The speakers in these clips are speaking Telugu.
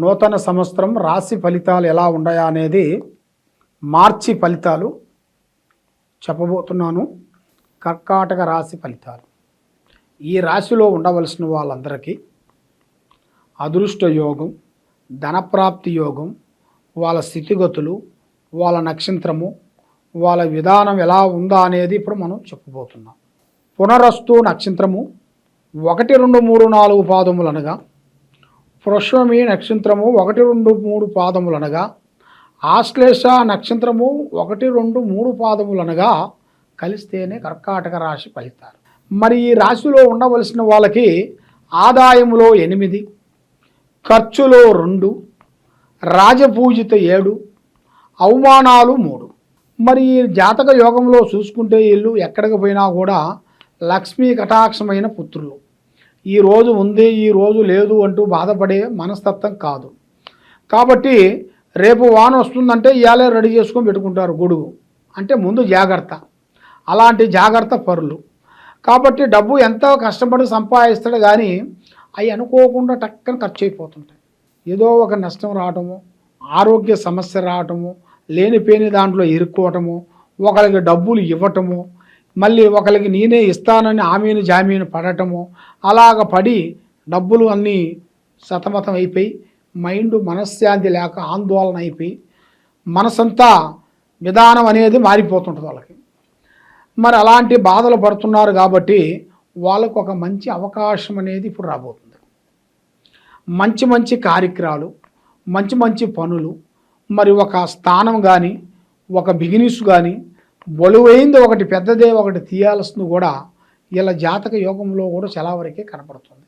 నూతన సంవత్సరం రాశి ఫలితాలు ఎలా ఉన్నాయా అనేది మార్చి ఫలితాలు చెప్పబోతున్నాను. కర్కాటక రాశి ఫలితాలు. ఈ రాశిలో ఉండవలసిన వాళ్ళందరికీ అదృష్ట యోగం ధనప్రాప్తి యోగం వాళ్ళ స్థితిగతులు వాళ్ళ నక్షత్రము వాళ్ళ విధానం ఎలా ఉందా అనేది ఇప్పుడు మనం చెప్పబోతున్నాం. పునరస్తు నక్షత్రము ఒకటి రెండు మూడు నాలుగు పాదములు అనగా పుష్పమి నక్షత్రము ఒకటి రెండు మూడు పాదములు అనగా ఆశ్లేష నక్షత్రము ఒకటి రెండు మూడు పాదములు అనగా కలిస్తేనే కర్కాటక రాశి ఫలితాలు. మరి ఈ రాశిలో ఉండవలసిన వాళ్ళకి ఆదాయములో ఎనిమిది ఖర్చులో రెండు రాజపూజిత ఏడు అవమానాలు మూడు. మరి ఈ జాతక యోగంలో చూసుకుంటే వీళ్ళు ఎక్కడికి పోయినా కూడా లక్ష్మీ కటాక్షమైన పుత్రులు. ఈ రోజు ఉంది ఈ రోజు లేదు అంటూ బాధపడే మనస్తత్వం కాదు. కాబట్టి రేపు వాన వస్తుందంటే ఇవాళే రెడీ చేసుకొని పెట్టుకుంటారు గొడుగు. అంటే ముందు జాగ్రత్త. అలాంటి జాగ్రత్త పరులు. కాబట్టి డబ్బు ఎంతో కష్టపడి సంపాదిస్తాడు కానీ అవి అనుకోకుండా టక్కన ఖర్చు అయిపోతుంటాయి ఏదో ఒక నష్టం రావటము ఆరోగ్య సమస్య రావటము లేనిపోయిన దాంట్లో ఇరుక్కోవటము ఒకరికి డబ్బులు ఇవ్వటము మళ్ళీ ఒకరికి నేనే ఇస్తానని ఆమెను జామీను పడటము అలాగ పడి డబ్బులు అన్నీ సతమతం అయిపోయి మైండ్ మనశ్శాంతి లేక ఆందోళన అయిపోయి మనసంతా విధానం అనేది మారిపోతుంటుంది వాళ్ళకి. మరి అలాంటి బాధలు పడుతున్నారు కాబట్టి వాళ్ళకు ఒక మంచి అవకాశం అనేది ఇప్పుడు రాబోతుంది. మంచి మంచి కార్యక్రమాలు మంచి మంచి పనులు మరి ఒక స్థానం కానీ ఒక బిగినెస్ కానీ బలువైంది ఒకటి పెద్దదే ఒకటి తీయాల్సింది కూడా వీళ్ళ జాతక యోగంలో కూడా చాలా వరకే కనపడుతుంది.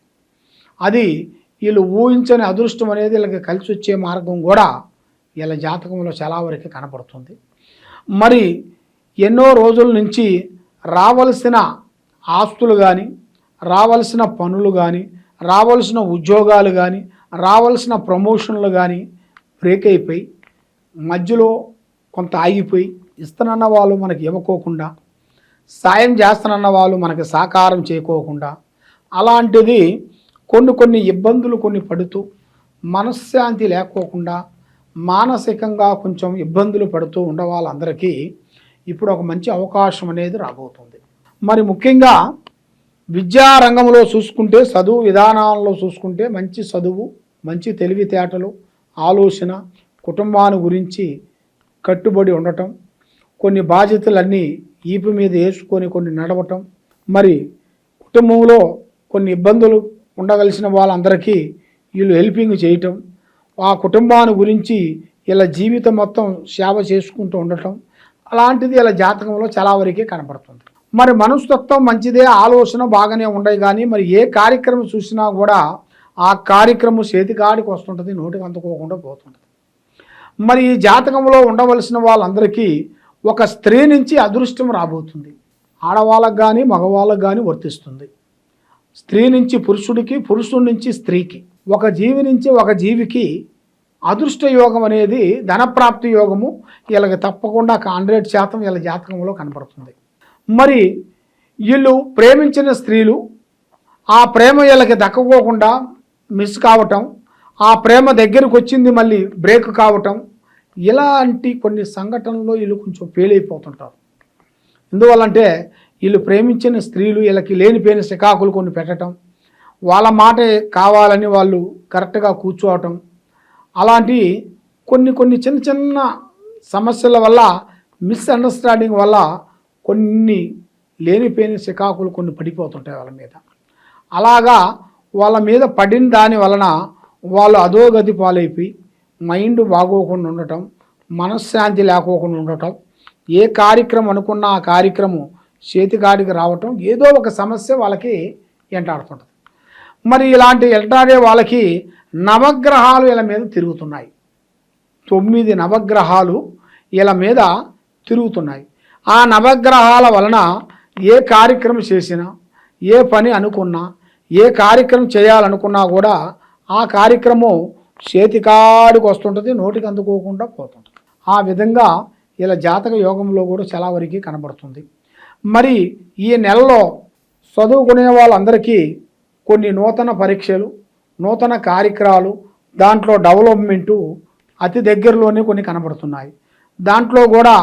అది వీళ్ళు ఊహించని అదృష్టం అనేది వీళ్ళకి కలిసి వచ్చే మార్గం కూడా వీళ్ళ జాతకంలో చాలా వరకే కనపడుతుంది. మరి ఎన్నో రోజుల నుంచి రావలసిన ఆస్తులు కానీ రావలసిన పనులు కానీ రావలసిన ఉద్యోగాలు కానీ రావలసిన ప్రమోషన్లు కానీ బ్రేక్ అయిపోయి మధ్యలో కొంత ఆగిపోయి ఇస్తానన్న వాళ్ళు మనకి ఇవ్వకోకుండా సాయం చేస్తానన్న వాళ్ళు మనకి సాకారం చేయకోకుండా అలాంటిది కొన్ని కొన్ని ఇబ్బందులు కొన్ని పడుతూ మనశ్శాంతి లేకోకుండా మానసికంగా కొంచెం ఇబ్బందులు పడుతూ ఉండే వాళ్ళందరికీ ఇప్పుడు ఒక మంచి అవకాశం అనేది రాబోతుంది. మరి ముఖ్యంగా విద్యా రంగంలో చూసుకుంటే చదువు విధానాల్లో చూసుకుంటే మంచి చదువు మంచి తెలివితేటలు ఆలోచన కుటుంబాన్ని గురించి కట్టుబడి ఉండటం కొన్ని బాధ్యతలన్నీ ఈపు మీద వేసుకొని కొన్ని నడవటం. మరి కుటుంబంలో కొన్ని ఇబ్బందులు ఉండవలసిన వాళ్ళందరికీ వీళ్ళు హెల్పింగ్ చేయటం. ఆ కుటుంబాన్ని గురించి ఇలా జీవితం మొత్తం సేవ చేసుకుంటూ ఉండటం. అలాంటిది ఇలా జాతకంలో చాలా వరకే కనపడుతుంది. మరి మనస్తత్వం మంచిదే ఆలోచన బాగానే ఉండయి కానీ మరి ఏ కార్యక్రమం చూసినా కూడా ఆ కార్యక్రమం చేతికాడికి వస్తుంటుంది నోటికి అందుకోకుండా పోతుంటుంది. మరి ఈ జాతకంలో ఉండవలసిన వాళ్ళందరికీ ఒక స్త్రీ నుంచి అదృష్టం రాబోతుంది. ఆడవాళ్ళకు కానీ మగవాళ్ళకు కానీ వర్తిస్తుంది. స్త్రీ నుంచి పురుషుడికి పురుషుడి నుంచి స్త్రీకి. ఒక జీవి నుంచి ఒక జీవికి అదృష్ట యోగం అనేది ధనప్రాప్తి యోగము. వీళ్ళకి తప్పకుండా హండ్రెడ్ శాతం వీళ్ళ జాతకంలో కనపడుతుంది మరి వీళ్ళు ప్రేమించిన స్త్రీలు ఆ ప్రేమ వీళ్ళకి దక్కకోకుండా మిస్ కావటం ఆ ప్రేమ దగ్గరకు వచ్చింది మళ్ళీ బ్రేక్ కావటం ఇలాంటి కొన్ని సంఘటనల్లో వీళ్ళు కొంచెం ఫెయిల్ అయిపోతుంటారు. ఎందువల్లంటే వీళ్ళు ప్రేమించిన స్త్రీలు వీళ్ళకి లేనిపోయిన శికాకులు కొన్ని పెట్టడం వాళ్ళ మాట కావాలని వాళ్ళు కరెక్ట్గా కూర్చోవటం అలాంటి కొన్ని కొన్ని చిన్న చిన్న సమస్యల వల్ల మిస్అండర్స్టాండింగ్ వల్ల కొన్ని లేనిపోయిన శికాకులు కొన్ని పడిపోతుంటాయి వాళ్ళ మీద. అలాగా వాళ్ళ మీద పడిన దాని వలన వాళ్ళు అధోగతి పాలైపోయి మైండ్ బాగోకుండా ఉండటం మనశ్శాంతి లేకోకుండా ఉండటం ఏ కార్యక్రమం అనుకున్నా ఆ కార్యక్రమం చేతికాడికి రావటం ఏదో ఒక సమస్య వాళ్ళకి ఎంటాడుతుంటుంది మరి ఇలాంటి ఎంటాడే వాళ్ళకి నవగ్రహాలు ఇలా మీద తిరుగుతున్నాయి. తొమ్మిది నవగ్రహాలు ఇలా మీద తిరుగుతున్నాయి. ఆ నవగ్రహాల వలన ఏ కార్యక్రమం చేసినా ఏ పని అనుకున్నా ఏ కార్యక్రమం చేయాలనుకున్నా కూడా ఆ కార్యక్రమం చేతికాడికి వస్తుంటుంది నోటికి అందుకోకుండా పోతుంటుంది. ఆ విధంగా ఇలా జాతక యోగంలో కూడా చాలా వరకు కనబడుతుంది. మరి ఈ నెలలో చదువుకునే వాళ్ళందరికీ కొన్ని నూతన పరీక్షలు నూతన కార్యక్రమాలు దాంట్లో డెవలప్మెంటు అతి దగ్గరలోనే కొన్ని కనబడుతున్నాయి. దాంట్లో కూడా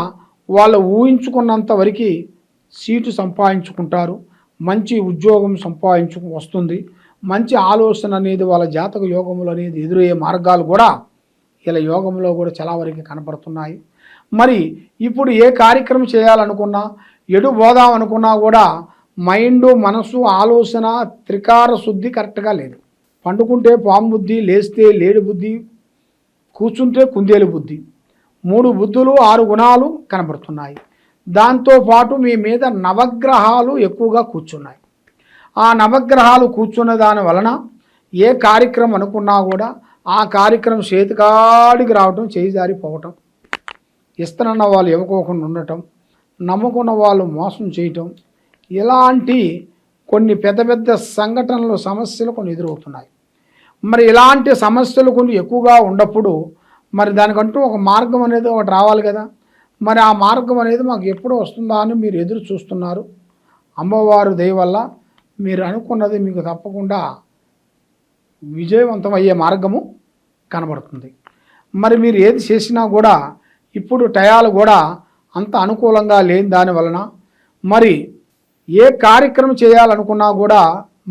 వాళ్ళు ఊహించుకున్నంత వరకు సీటు సంపాదించుకుంటారు మంచి ఉద్యోగం సంపాదించు వస్తుంది. మంచి ఆలోచన అనేది వాళ్ళ జాతక యోగములు అనేది ఎదురయ్యే మార్గాలు కూడా ఇలా యోగంలో కూడా చాలా వరకు కనపడుతున్నాయి. మరి ఇప్పుడు ఏ కార్యక్రమం చేయాలనుకున్నా ఎటు పోదాం అనుకున్నా కూడా మైండ్ మనసు ఆలోచన త్రికార శుద్ధి కరెక్ట్గా లేదు. పండుకుంటే పాము బుద్ధి లేస్తే లేడి బుద్ధి కూర్చుంటే కుందేలు బుద్ధి. మూడు బుద్ధులు ఆరు గుణాలు కనబడుతున్నాయి. దాంతోపాటు మీ మీద నవగ్రహాలు ఎక్కువగా కూర్చున్నాయి. ఆ నవగ్రహాలు కూర్చున్న దాని వలన ఏ కార్యక్రమం అనుకున్నా కూడా ఆ కార్యక్రమం చేతికాడికి రావటం చేయి జారిపోవటం. ఇస్తానన్న వాళ్ళు ఇవ్వకోకుండా ఉండటం నమ్ముకున్న వాళ్ళు మోసం చేయటం ఇలాంటి కొన్ని పెద్ద పెద్ద సంఘటనలు సమస్యలు కొన్ని ఎదురవుతున్నాయి. మరి ఇలాంటి సమస్యలు కొన్ని ఎక్కువగా ఉన్నప్పుడు మరి దానికంటూ ఒక మార్గం అనేది ఒకటి రావాలి కదా. మరి ఆ మార్గం అనేది మాకు ఎప్పుడు వస్తుందా అని మీరు ఎదురు చూస్తున్నారు. అమ్మవారు దయవల్ల మీరు అనుకున్నది మీకు తప్పకుండా విజయవంతం అయ్యే మార్గము కనబడుతుంది. మరి మీరు ఏది చేసినా కూడా ఇప్పుడు టయాలు కూడా అంత అనుకూలంగా లేని దాని వలన మరి ఏ కార్యక్రమం చేయాలనుకున్నా కూడా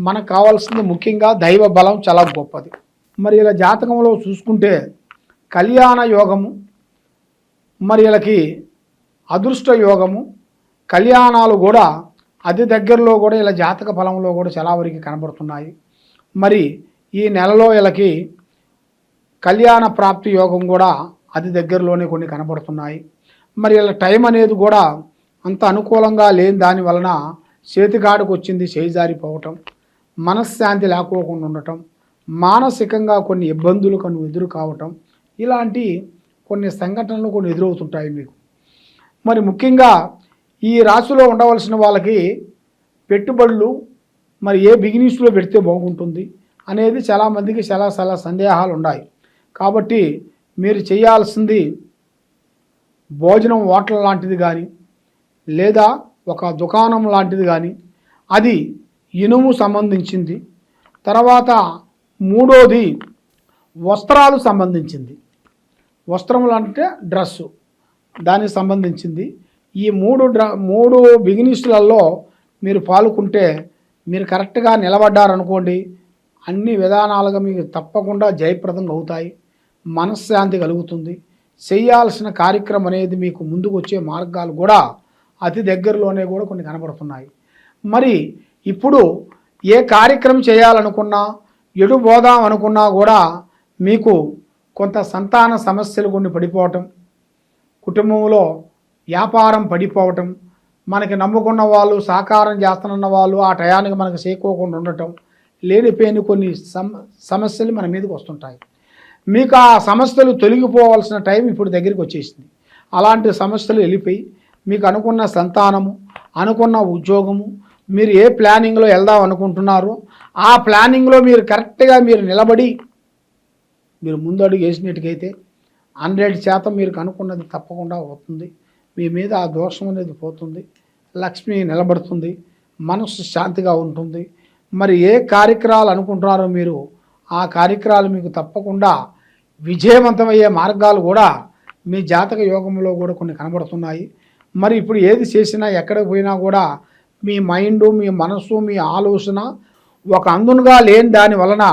మనకు కావాల్సింది ముఖ్యంగా దైవ బలం చాలా గొప్పది. మరి ఇలా జాతకంలో చూసుకుంటే కళ్యాణ యోగము మరి వీళ్ళకి అదృష్ట యోగము కళ్యాణాలు కూడా అతి దగ్గరలో కూడా ఇలా జాతక ఫలంలో కూడా చాలా వరకు కనబడుతున్నాయి. మరి ఈ నెలలో వీళ్ళకి కళ్యాణ ప్రాప్తి యోగం కూడా అతి దగ్గరలోనే కొన్ని కనబడుతున్నాయి. మరి ఇలా టైం అనేది కూడా అంత అనుకూలంగా లేని దాని వలన చేతికాడికి వచ్చింది చేయిజారిపోవటం మనశ్శాంతి లేకోకుండా ఉండటం మానసికంగా కొన్ని ఇబ్బందులు కొన్ని ఎదురు కావటం ఇలాంటి కొన్ని సంఘటనలు కొన్ని ఎదురవుతుంటాయి మీకు. మరి ముఖ్యంగా ఈ రాశిలో ఉండవలసిన వాళ్ళకి పెట్టుబడులు మరి ఏ బిగినీస్లో పెడితే బాగుంటుంది అనేది చాలామందికి చాలా చాలా సందేహాలు ఉన్నాయి. కాబట్టి మీరు చేయాల్సింది భోజనం హోటల్ లాంటిది కానీ లేదా ఒక దుకాణం లాంటిది కానీ అది ఇనుము సంబంధించింది. తర్వాత మూడోది వస్త్రాలు సంబంధించింది. వస్త్రములు అంటే డ్రెస్సు దానికి సంబంధించింది. ఈ మూడు డ్ర మూడు బిగినిస్టులలో మీరు పాల్గొంటే మీరు కరెక్ట్గా నిలబడ్డారనుకోండి అన్ని విధానాలుగా మీకు తప్పకుండా జయప్రదంగా అవుతాయి మనశ్శాంతి కలుగుతుంది. చేయాల్సిన కార్యక్రమం అనేది మీకు ముందుకు వచ్చే మార్గాలు కూడా అతి దగ్గరలోనే కూడా కొన్ని కనబడుతున్నాయి. మరి ఇప్పుడు ఏ కార్యక్రమం చేయాలనుకున్నా ఎటు పోదాం అనుకున్నా కూడా మీకు కొంత సంతాన సమస్యలు కొన్ని పడిపోవటం కుటుంబంలో వ్యాపారం పడిపోవటం మనకి నమ్ముకున్న వాళ్ళు సాకారం చేస్తున్న వాళ్ళు ఆ టయానికి మనకు చేకోకుండా ఉండటం లేనిపోయిన కొన్ని సమ సమస్యలు మన మీదకి వస్తుంటాయి. మీకు ఆ సమస్యలు తొలగిపోవాల్సిన టైం ఇప్పుడు దగ్గరికి వచ్చేసింది. అలాంటి సమస్యలు వెళ్ళిపోయి మీకు అనుకున్న సంతానము అనుకున్న ఉద్యోగము మీరు ఏ ప్లానింగ్లో వెళ్దాం అనుకుంటున్నారో ఆ ప్లానింగ్లో మీరు కరెక్ట్గా మీరు నిలబడి మీరు ముందడుగు వేసినట్టుకైతే హండ్రెడ్ శాతం మీరు అనుకున్నది తప్పకుండా అవుతుంది. మీ మీద ఆ దోషం అనేది పోతుంది. లక్ష్మి నిలబడుతుంది. మనసు శాంతిగా ఉంటుంది. మరి ఏ కార్యక్రమాలు అనుకుంటున్నారో మీరు ఆ కార్యక్రమాలు మీకు తప్పకుండా విజయవంతమయ్యే మార్గాలు కూడా మీ జాతక యోగంలో కూడా కొన్ని కనబడుతున్నాయి. మరి ఇప్పుడు ఏది చేసినా ఎక్కడికి పోయినా కూడా మీ మైండ్ మీ మనసు మీ ఆలోచన ఒక అందునుగా లేని దాని వలన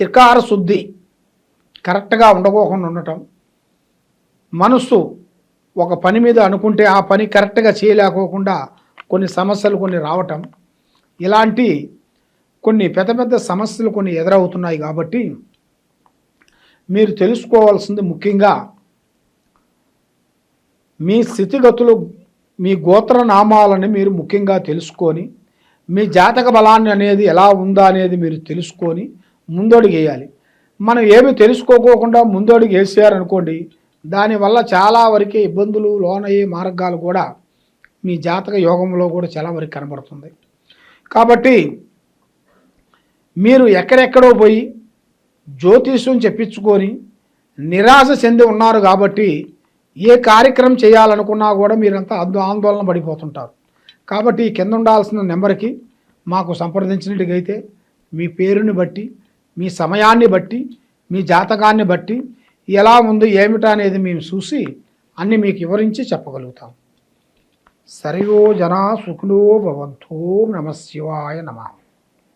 త్రికార శుద్ధి కరెక్ట్గా ఉండకోకుండా ఉండటం. మనస్సు ఒక పని మీద అనుకుంటే ఆ పని కరెక్ట్గా చేయలేకోకుండా కొన్ని సమస్యలు కొన్ని రావటం ఇలాంటి కొన్ని పెద్ద పెద్ద సమస్యలు కొన్ని ఎదురవుతున్నాయి కాబట్టి మీరు తెలుసుకోవాల్సింది ముఖ్యంగా మీ స్థితిగతులు మీ గోత్ర నామాలని మీరు ముఖ్యంగా తెలుసుకొని మీ జాతక బలాన్ని అనేది ఎలా ఉందా అనేది మీరు తెలుసుకొని ముందడుగు వేయాలి మనం ఏమి తెలుసుకోకోకుండా ముందడుగు వేసారనుకోండి దానివల్ల చాలా వరకు ఇబ్బందులు లోనయ్యే మార్గాలు కూడా మీ జాతక యోగంలో కూడా చాలా వరకు కనబడుతుంది. కాబట్టి మీరు ఎక్కడెక్కడో పోయి జ్యోతిష్యం చెప్పించుకొని నిరాశ చెంది ఉన్నారు కాబట్టి ఏ కార్యక్రమం చేయాలనుకున్నా కూడా మీరంతా ఆందోళన పడిపోతుంటారు. కాబట్టి కింద ఉండాల్సిన నెంబర్కి మాకు సంప్రదించినట్టుగైతే మీ పేరుని బట్టి మీ సమయాన్ని బట్టి మీ జాతకాన్ని బట్టి ఎలా ఉంది ఏమిటా అనేది మేము చూసి అన్ని మీకు వివరించి చెప్పగలుగుతాం. సరియో జనా సుఖినో భవంతో నమ శివాయ నమః.